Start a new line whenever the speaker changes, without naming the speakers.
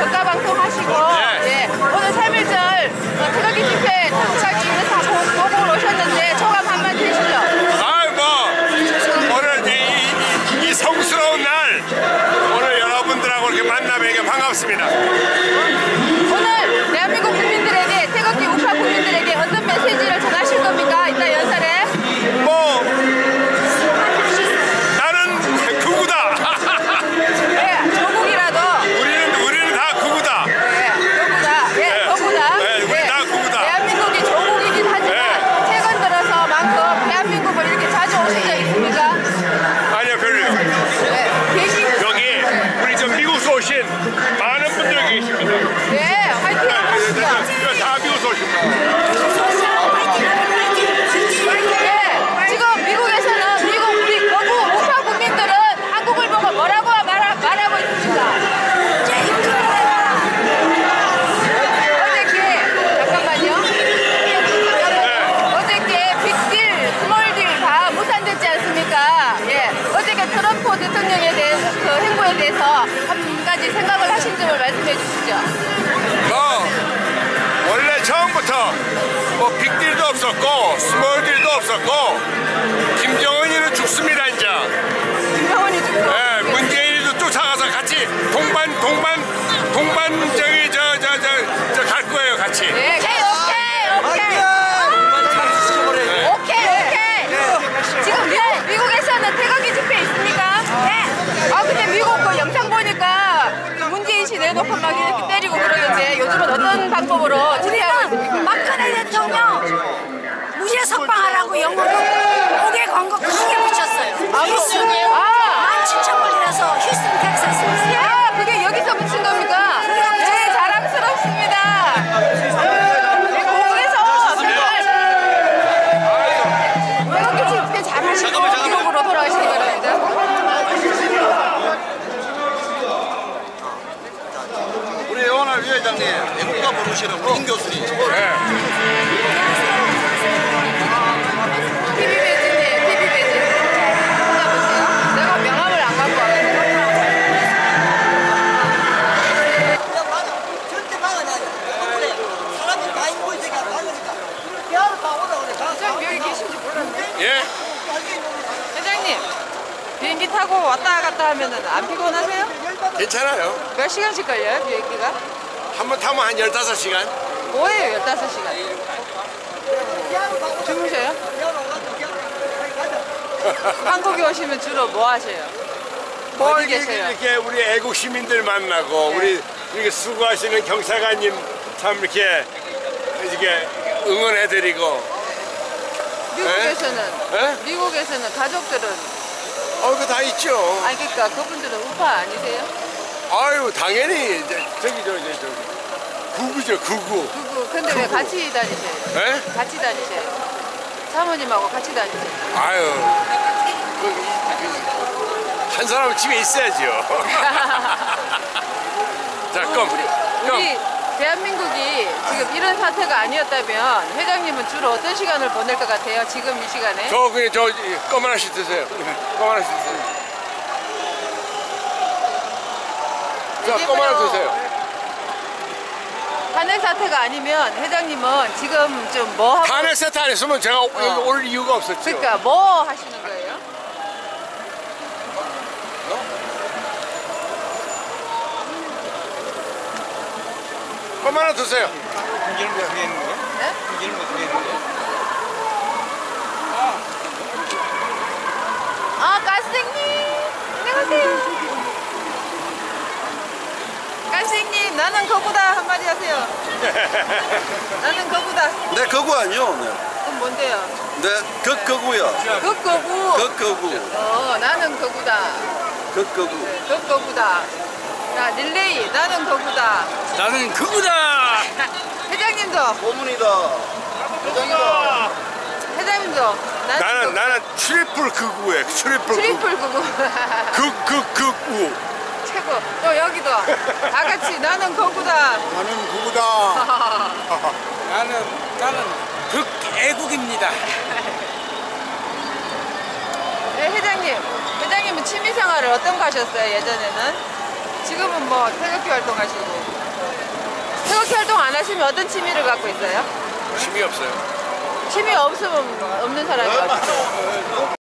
저가
방송 하시고 네. 예. 오늘 3일절 태극기 어, 집회 당착 이후에
다
보고
오셨는데
소감 한마디 해주시죠.
아이 뭐 오늘 이,
이,
이 성스러운 날
오늘 여러분들하고 이렇게 만나 뵈게 반갑습니다. 생각을 하신 점을 말씀해 주시죠.
뭐 원래 처음부터 뭐 빅딜도 없었고 스몰딜도 없었고 김정은이는 죽습니다 이제.
김정은이 죽고.
예, 문재인이도 쫓아가서 같이 동반 동반 동반 저기 저저저저갈 거예요 같이.
네, 집회하고 있습니까?
박근혜 대통령 무죄 석방하라고 영어로 500 광고 크게 붙였어요. 휴스
그래.
다저 여기 계신지 몰랐네.
예?
회장님, 비행기 타고 왔다 갔다 하면은 안 피곤하세요?
괜찮아요.
몇 시간씩 걸려요, 비행기가?
한 번 타면 한 15시간.
뭐예요, 15시간? 주무셔요? 한국에 오시면 주로 뭐 하세요?
뭐
어디 계세요?
이렇게 우리 애국 시민들 만나고 우리 이렇게 수고하시는 경사관님 참 이렇게 이렇게 응원해드리고
미국에서는
예?
미국에서는 가족들은
어, 그거 다 있죠.
아니 그러니까 그분들은 우파 아니세요?
아유, 당연히 이제 저기 저기 저기 저기 구구죠, 구구.
그거 근데 왜 같이 다니세요?
예?
같이 다니세요? 사모님하고 같이 다니세요?
아유, 그, 그, 한 사람은 집에 있어야죠. 자, 그럼
우리
그럼
대한민국이 지금 이런 사태가 아니었다면 회장님은 주로 어떤 시간을 보낼 것 같아요? 지금 이 시간에?
저 그냥 저껌 하나씩 드세요. 껌 하나씩 드세요. 자, 껌 하나 드세요.
탄핵 사태가 아니면 회장님은 지금 좀 뭐 하고
탄핵 세트 안 했으면 제가 여기
어.
올 이유가 없었죠.
그러니까 뭐 하시는 거예요?
껌 하나 드세요.
네? 아, 가스생님! 안녕하세요. 가스생님, 나는 거구다 한마디 하세요. 나는 거구다.
네, 거구 아니요. 네,
그럼 뭔데요?
네 극거구요.
극거구.
극거구.
어, 나는 거구다.
극거구.
극거구다. 자, 릴레이, 나는 거구다.
나는 그거다.
회장님도,
고문이다. 회장이다.
회장님도. 나는
나는
거-
나는 트리플 극우에 트리플 극.
트리플 구구.
극극 극우.
최고. 또 여기도 다 같이 나는 거구다.
나는 구구다.
나는 나는 극애국입니다.
네, 회장님. 회장님은 취미 생활을 어떤 거 하셨어요, 예전에는? 지금은 뭐 태극기 활동 하시고. 태극기 활동 안 하시면 어떤 취미를 갖고 있어요?
힘이 없어요.
취미 없으면 없는 사람이 어디